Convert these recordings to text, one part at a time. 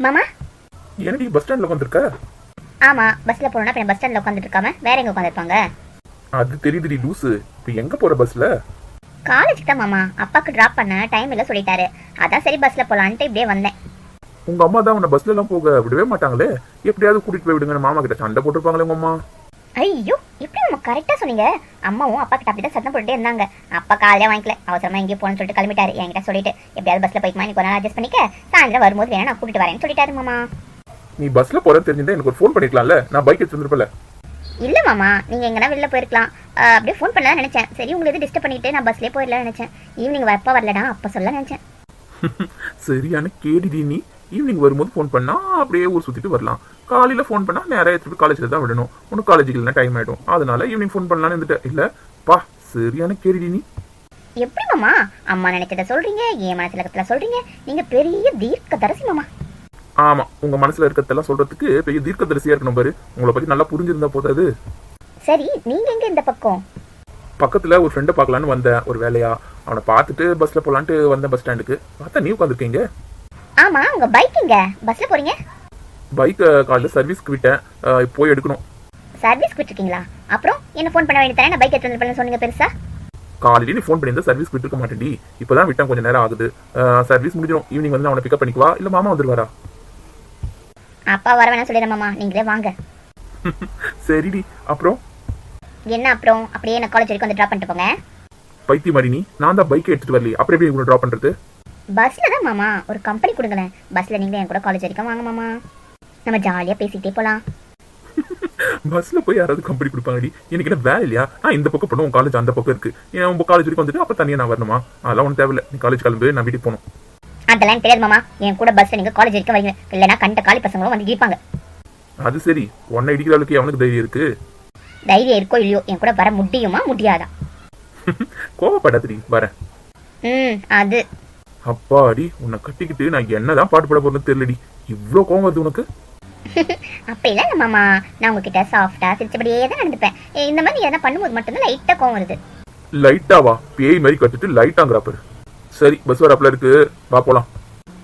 மாமா? என்னடி பஸ் ஸ்டாண்ட்ல வந்திருக்க ஆமா பஸ்ல போனா அப்புறம் பஸ் ஸ்டாண்ட்ல உட்காந்துட்டு இருக்காம வேற எங்க உட்காந்துருப்பாங்க அது தெரியுதுடி லூசு. இப்ப எங்க போற பஸ்ல காலேஜுக்கு தான் மாமா. அப்பாக்கு டிராப் பண்ண டைம் இல்ல சொல்லிட்டாரு. அதான் சரி பஸ்ல போலான்ட்டு இப்படியே வந்தேன். உங்க அம்மா தான் உன்னை பஸ்ல எல்லாம் போக விடவே மாட்டாங்களே? எப்படியாவது கூட்டிட்டு போய் விடுங்க மாமா கிட்ட சண்டை போட்டிருப்பாங்களே உங்க அம்மா? ஐயோ எப்படி நம்ம கரெக்டா சொன்னீங்க? அம்மாவும் அப்பா கிட்ட அப்படிதான் சத்தம் போட்டுட்டே இருந்தாங்க. அப்பா காலையில வாங்கிக்கல. அவசரமா எங்கேயும் போகணும்னு சொல்லிட்டு கிளம்பிட்டாரு. என்கிட்ட சொல்லிட்டு எப்படியாவது பஸ்ல போய்க்குமா? இன்னைக்கு ஒரு நாள் அட்ஜஸ்ட் பண்ணிக்க. சாயந்தரம் வரும்போது வேணா நான் கூட்டிட்டு வரேன்னு சொல்லிட்டாரு மாமா. நீ பஸ்ல போறேன்னு தெரிஞ்சிருந்தா எனக்கு ஒரு ஃபோன் பண்ணிக்கலாம்ல? நான் பைக் எடுத்து வந்திருப்பல இல்ல மாமா நீங்க எங்கன்னா வெளில போயிருக்கலாம். அப்படியே ஃபோன் பண்ணலாம் நினைச்சேன். சரி உங்களுக்கு டிஸ்டர்ப் பண்ணிட்டு நான் பஸ்லயே போயிடலாம் நினைச்சேன். ஈவினிங் எப்ப வரலடா அப்ப சொல்ல நினைச்சேன். சரியான கேடிடி நீ. ஈவினிங் வரும்போது ஃபோன் பண்ணா அப்படியே ஊர் சுத்திட்டு வரலாம். காலையில ஃபோன் பண்ணா நேரா எடுத்துட்டு காலேஜ்ல தான் விடணும். உனக்கு காலேஜுக்கு இல்லைனா டைம் ஆயிடும். அதனால ஈவினிங் ஃபோன் பண்ணலாம்னு இருந்துட்டேன். இல்ல பா சரியான கேடிடி நீ. எப்படி மாமா? அம்மா நினைச்சத சொல்றீங்க என் மனசுல இருக்கிறத சொல்றீங்க. நீங்க பெரிய தீர்க்க தரசி மாமா. ஆமா உங்க மனசுல இருக்கிறதெல்லாம் சொல்றதுக்கு பெரிய தீர்க்கதரிசியா இருக்கணும் பாரு. உங்களை பத்தி நல்லா புரிஞ்சிருந்தா போதாது சரி நீங்க எங்க இந்த பக்கம்? பக்கத்துல ஒரு ஃப்ரெண்டை பார்க்கலான்னு வந்தேன் ஒரு வேலையா. அவனை பார்த்துட்டு பஸ்ல போலான்ட்டு வந்தேன் பஸ் ஸ்டாண்டுக்கு பார்த்தா நீ உட்காந்துருக்கீங்க ஆமா உங்க பைக் எங்க? பஸ்ல போறீங்க? பைக் காலைல சர்வீஸ்க்கு விட்டேன். போய் எடுக்கணும். சர்வீஸ் விட்டுருக்கீங்களா? அப்புறம் என்ன ஃபோன் பண்ண வேண்டியதானே நான் பைக் எடுத்து வந்து சொன்னீங்க பெருசா? காலையில நீ ஃபோன் பண்ணியிருந்தா சர்வீஸ் விட்டுருக்க மாட்டேன்டி. இப்பதான் விட்டேன் கொஞ்சம் நேரம் ஆகுது. சர்வீஸ் முடிஞ்சிடும். ஈவினிங் வந்து அவனை பிக்கப் பண்ணிக்குவா? இல்ல மாமா வந்துருவாரா? அப்பா வர வேணாம் சொல்லிடுறேன் மாமா. நீங்களே வாங்க. சரிடி. அப்புறம்? என்ன அப்புறம்? அப்படியே என்ன காலேஜ் வரைக்கும் வந்து ட்ராப் பண்ணிட்டு போங்க. பைத்திய மாதிரி நீ. நான் தான் பைக் எடுத்துட்டு வரலையே. அப்புறம் எப்படி உங்களை ட்ராப் பண்றது? பஸ்ல தான் மாமா. ஒரு கம்பெனி கொடுங்களேன். பஸ்ல நீங்க என் கூட காலேஜ் வரைக்கும் வாங்க மாமா. நம்ம ஜாலியா பேசிக்கிட்டே போலாம். பஸ்ல போய் யாராவது கம்பெனி கொடுப்பாங்கடி. எனக்கு என்ன வேலை இல்லையா? நான் இந்த பக்கம் பண்ணுவோம் காலேஜ் அந்த பக்கம் இருக்கு. ஏன் உங்க காலேஜ் வரைக்கும் வந்துட்டு அப்ப தனியா நான் வரணுமா? அதெல்லாம் ஒன்றும் தேவையில்ல. நீ காலேஜ் கிளம்பு நான் வீட்டுக்கு போகணும். அதெல்லாம் தெரியாது மாமா. என் கூட பஸ்ல நீங்க காலேஜ் வரைக்கும் வரீங்க. இல்லைன்னா கண்ட காலி பசங்களும் வந்து இருப்பாங்க அது சரி. உன்னை இடிக்கிற அளவுக்கு அவனுக்கு தைரியம் இருக்கு? தைரியம் இருக்கோ இல்லையோ என் கூட வர முடியுமா முடியாதா? கோவப்படாதடி. வரேன். ம் அது. அப்பாடி உன்னை கட்டிக்கிட்டு நான் என்னதான் பாட்டு பாட போறேன்னு தெரியலடி. இவ்ளோ கோவம் வருது உனக்கு? அப்படிலாம் இல்லை மாமா. நான் உங்ககிட்ட சாஃப்டா சிரிச்சபடியே தான் நடந்துப்பேன். இந்த மாதிரி எதனா பண்ணும்போது மட்டும்தான் லைட்டா கோவம் வருது. லைட்டாவா பேய் மாதிரி கட்டுட்டு லைட்டாங்கிற பாரு. சரி பஸ் வரப்புல இருக்கு. வா போலாம்.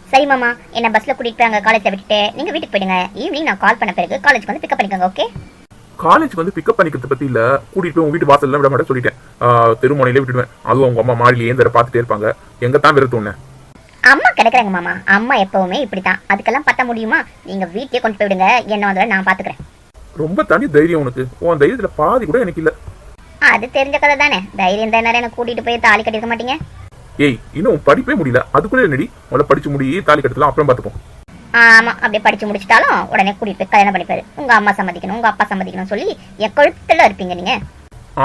சரி மாமா. என்ன பஸ்ல கூட்டிட்டு போய் அங்க காலேஜ்ல விட்டுட்டு நீங்க வீட்டுக்கு போயிடுங்க. ஈவினிங் நான் கால் பண்ண பிறகு காலேஜ்க்கு வந்து பிக்கப் பண்ணிக்கோங்க ஓகே காலேஜ் வந்து பிக்கப் பண்ணிக்கிறத பத்தி இல்ல. கூட்டிட்டு போய் உங்க வீட்டு வாசல்ல விட மாட்டேன் சொல்லிட்டேன். ஆஹ், தெருமுனையிலே விட்டுடுவேன். அதுவும் உங்க அம்மா மாடியில ஏந்தர பார்த்துட்டே இருப்பாங்க. எங்க தான் உன்னை? அம்மா கிடைக்கிறாங்க மாமா. அம்மா எப்பவுமே இப்படித்தான். அதுக்கெல்லாம் பத்த முடியுமா? நீங்க வீட்லயே கொண்டு போய் விடுங்க. என்ன வந்து நான் பாத்துக்கிறேன். ரொம்ப தனி தைரியம் உனக்கு. உன் தைரியத்துல பாதி கூட எனக்கு இல்ல. அது தெரிஞ்ச கதை தானே. தைரியம் தான் என்ன கூட்டிட்டு போய் தாலி கட்டிருக்க மாட்டீங்க? ஏய் இன்னும் படிப்பே முடியல. அதுக்குள்ள என்னடி? முதல்ல படிச்சு முடி தாலி கட்டலாம் அப்புறம் பார்த்துப்போம் ஆமா அப்படியே படிச்சு முடிச்சிட்டாலும் உடனே கூட்டிட்டு போய் கல்யாணம் பண்ணிப்பாரு. உங்க அம்மா சம்மதிக்கணும் உங்க அப்பா சம்மதிக்கணும் சொல்லி என் கொழுத்துல இருப்பீங்க நீங்க.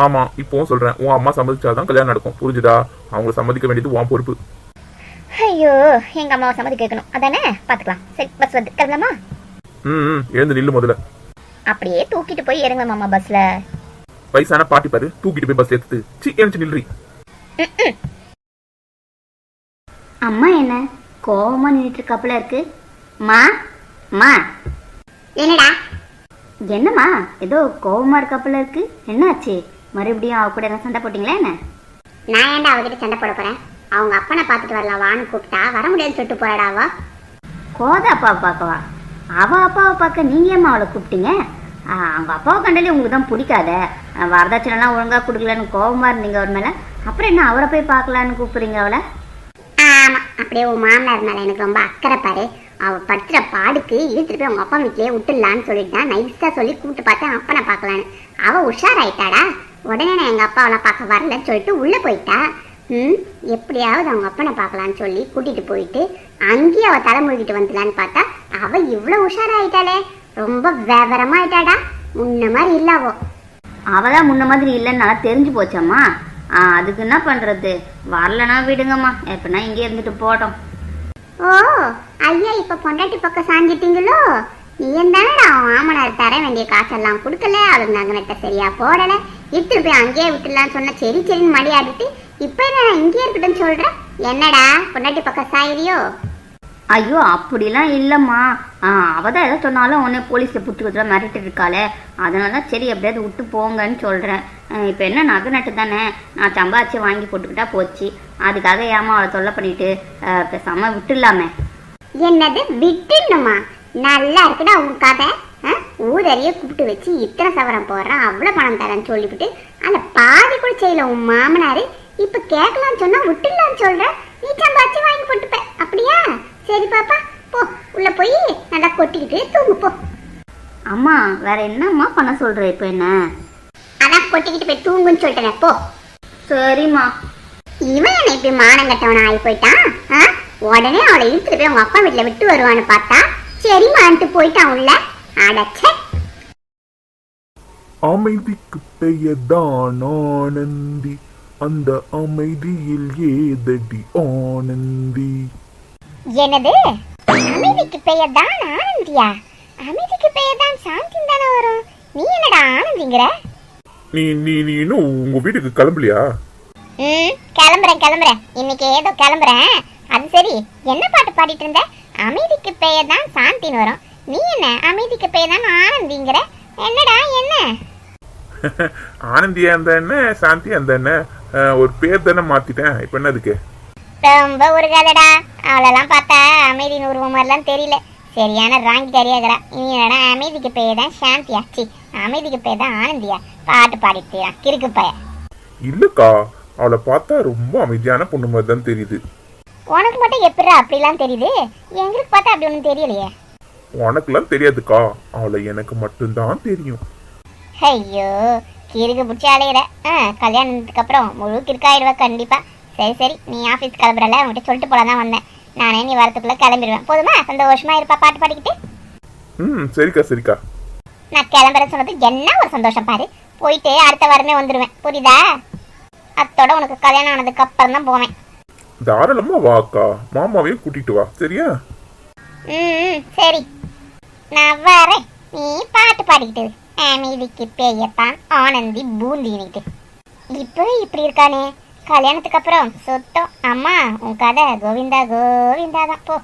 ஆமா இப்பவும் சொல்றேன். உன் அம்மா சம்மதிச்சாதான் கல்யாணம் நடக்கும். புரிஞ்சுதா? அவங்க சம்மதிக்க வேண்டியது உன் பொறுப்பு. ஐயோ எங்க அம்மாவை சம்மதி கேட்கணும். அதானே? பாத்துக்கலாம் சரி பஸ் வந்து கிளம்பலாமா? ம் எழுந்து நில்லு முதல்ல. அப்படியே தூக்கிட்டு போய் இறங்க மாமா பஸ்ல வயசான பாட்டி பாரு தூக்கிட்டு போய் பஸ் எடுத்து சி எழுந்து நில்றி அம்மா என்ன? கோவமா நின்றுட்டு இருக்காப்புல இருக்கு. மா மா. என்னடா? என்னம்மா? ஏதோ கோவமா இருக்காப்புல இருக்கு. என்னாச்சு? மறுபடியும் அவ கூட சண்டை போட்டீங்களா என்ன? நான் ஏன்டா அவகிட்ட சண்டை போட போறேன்? அவங்க அப்பனை பார்த்துட்டு வரலாம். வான்னு கூப்பிட்டா வர முடியாதுன்னு சொல்லிட்டு போறாடாவா கோதை கோதா அப்பாவை பார்க்கவா? அவ அப்பாவை பார்க்க நீங்கள் ஏம்மா அவளை கூப்பிட்டீங்க? அவங்க அப்பாவை கண்டாலே உங்களுக்கு தான் பிடிக்காத. வரதட்சணைலாம் ஒழுங்கா கொடுக்கலன்னு கோவமா இருந்தீங்க அவர் மேலே. அப்புறம் என்ன அவரை போய் பார்க்கலான்னு கூப்பிடுறீங்க அவளை? ஆமா அப்படியே உன் மாமனார் மேலே எனக்கு ரொம்ப அக்கறை பாரு. அவள் படுத்துகிற பாடுக்கு இழுத்துட்டு போய் அவங்க அப்பா வீட்லயே விட்டுடலான்னு சொல்லிட்டான் நைஸாக சொல்லி கூப்பிட்டு பார்த்தேன் அப்பனை பார்க்கலான்னு. அவள் உஷாராயிட்டாடா. உடனே நான் எங்க அப்பாவெல்லாம் பார்க்க வரலன்னு சொல்லிட்டு உள்ளே போயிட்டா. ம் எப்படியாவது அவங்க அப்பனை பார்க்கலான்னு சொல்லி கூட்டிட்டு போயிட்டு அங்கேயே அவ தலை முழுகிட்டு வந்துடலான்னு பார்த்தா அவ இவ்வளவு உஷாராயிட்டாளே. ரொம்ப விவரமா ஆயிட்டாடா முன்ன மாதிரி இல்ல அவ. அவதான் முன்ன மாதிரி இல்லைன்னு நல்லா தெரிஞ்சு போச்சம்மா. அதுக்கு என்ன பண்றது? வரலனா விடுங்கம்மா. எப்படின்னா இங்கே இருந்துட்டு போட்டோம் ஓ ஐயா இப்ப பொண்டாட்டி பக்கம் சாஞ்சிட்டீங்களோ? நீ தானடா அவன் மாமனார் தர வேண்டிய காசெல்லாம் கொடுக்கல. அது நகனட்ட சரியா போடல. எடுத்துட்டு போய் அங்கேயே விட்டுலாம் சொன்ன சரி சரின்னு மடியாடிட்டு இப்ப என்ன இங்கேயே இருக்கட்டும்னு சொல்ற? என்னடா பொண்டாட்டி பக்கம் சாயிறியோ? ஐயோ அப்படிலாம் இல்லைம்மா. ஆ அவ தான் எதை சொன்னாலும் உடனே போலீஸில் பிடிச்சி கொடுத்துட மிரட்டிட்டு இருக்காளே. அதனால தான் சரி எப்படியாவது விட்டு போங்கன்னு சொல்கிறேன் இப்போ என்ன நகை நட்டு தானே? நான் சம்பாதிச்சு வாங்கி போட்டுக்கிட்டா போச்சு. அதுக்காக ஏமா அவளை தொல்லை பண்ணிட்டு ஆ, பேசாம விட்டுடலாமே. என்னது விட்டுணுமா நல்லா இருக்குடா உன் கதை? ஊரறிய கூப்பிட்டு வச்சு இத்தனை சவரம் போடுறான் அவ்வளோ பணம் தரேன்னு சொல்லிவிட்டு அந்த பாதி கூட செய்யல உன் மாமனாரு. இப்ப கேட்கலாம்னு சொன்னா விட்டுடலாம்னு சொல்ற. நீ சம்பாதிச்சு வாங்கி போட்டுப்ப. அப்படியா? சரி பாப்பா போ. உள்ள போய் நல்லா கொட்டிக்கிட்டு தூங்கு போ. அம்மா வேற என்னம்மா பண்ண சொல்ற இப்போ என்ன? அதான் கொட்டிக்கிட்டு போய் தூங்குன்னு சொல்லிட்டேன் போ. சரிம்மா. இவன் என்ன இப்படி மானம் கட்டவன ஆகி போயிட்டான்? உடனே அவளை இழுத்துட்டு போய் உங்க அப்பா வீட்டுல விட்டு வருவான்னு பார்த்தா சரிம்மான்ட்டு போயிட்டான் உள்ள அடச்சே. அமைதிக்கு பெயர்தான் ஆனந்தி. அந்த அமைதியில் ஏதடி ஆனந்தி? என்னது? அமைதிக்கு பெயர் தான் ஆனந்தியா? அமைதிக்கு பெயர் தான் சாந்தி தானே வரும்? நீ என்னடா ஆனந்திங்கிற? நீ நீ நீ இன்னும் உங்க வீட்டுக்கு கிளம்பலையா? ம் கிளம்புறேன் கிளம்புறேன். இன்னைக்கு ஏதோ கிளம்புறேன். அது சரி. என்ன பாட்டு பாடிட்டு இருந்த? அமைதிக்கு பெயர் தான் சாந்தின்னு வரும். நீ என்ன? அமைதிக்கு பெயர் தான் ஆனந்திங்கிற? என்னடா என்ன? ஆனந்தியா அந்த என்ன? சாந்தி அந்த என்ன? ஒரு பேர் தானே மாத்திட்டேன். இப்ப என்ன அதுக்கு? ரொம்ப ஒரு கதடா. அவளெல்லாம் பார்த்தா அமைதியின் உருவம் மாதிரிலாம் தெரியல. சரியான ராங்கி கறியாகிறா இனி என்னடா அமைதிக்கு பெயர் தான் சாந்தியா? சி அமைதிக்கு பெயர் தான் ஆனந்தியா? பாட்டு பாடிட்டு கிறுக்கு பைய இல்லக்கா. அவளை பார்த்தா ரொம்ப அமைதியான பொண்ணு மாதிரி தான் தெரியுது. உனக்கு மட்டும் எப்படிடா அப்படிலாம் தெரியுது? எங்களுக்கு பார்த்தா அப்படி ஒன்றும் தெரியலையே. உனக்குலாம் தெரியாதுக்கா. அவளை எனக்கு மட்டும்தான் தெரியும். ஐயோ கிறுக்கு பிடிச்சி அலையிற. ஆ கல்யாணத்துக்கு அப்புறம் முழு கிறுக்காயிடுவ கண்டிப்பா. சரி சரி நீ ஆஃபீஸ் கிளம்புறல உன்கிட்ட சொல்லிட்டு போல தான் வந்தேன். நானே நீ வரத்துக்குள்ள கிளம்பிடுவேன். போதுமா? சந்தோஷமா இருப்பா பாட்டு பாடிக்கிட்டு. ம் சரிக்கா சரிக்கா. நான் கிளம்புறேன் சொன்னது என்ன ஒரு சந்தோஷம் பாரு. போயிட்டு அடுத்த வாரமே வந்துடுவேன் புரியுதா? அத்தோட உனக்கு கல்யாணம் ஆனதுக்கு அப்புறம் தான் போவேன். தாராளமா வாக்கா. மாமாவையும் கூட்டிட்டு வா. சரியா? ம் சரி. நான் வரேன். நீ பாட்டு பாடிக்கிட்டு. அமைதிக்கு பேயத்தான் ஆனந்தி பூந்தினிட்டு இப்போ இப்படி இருக்கானே. கல்யாணத்துக்கு அப்புறம் சுத்தம் அம்மா உன் கதை கோவிந்தா கோவிந்தா தான். போ.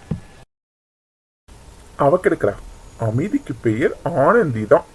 அவ கிடைக்கிறா. அமைதிக்கு பெயர் ஆனந்தி தான்.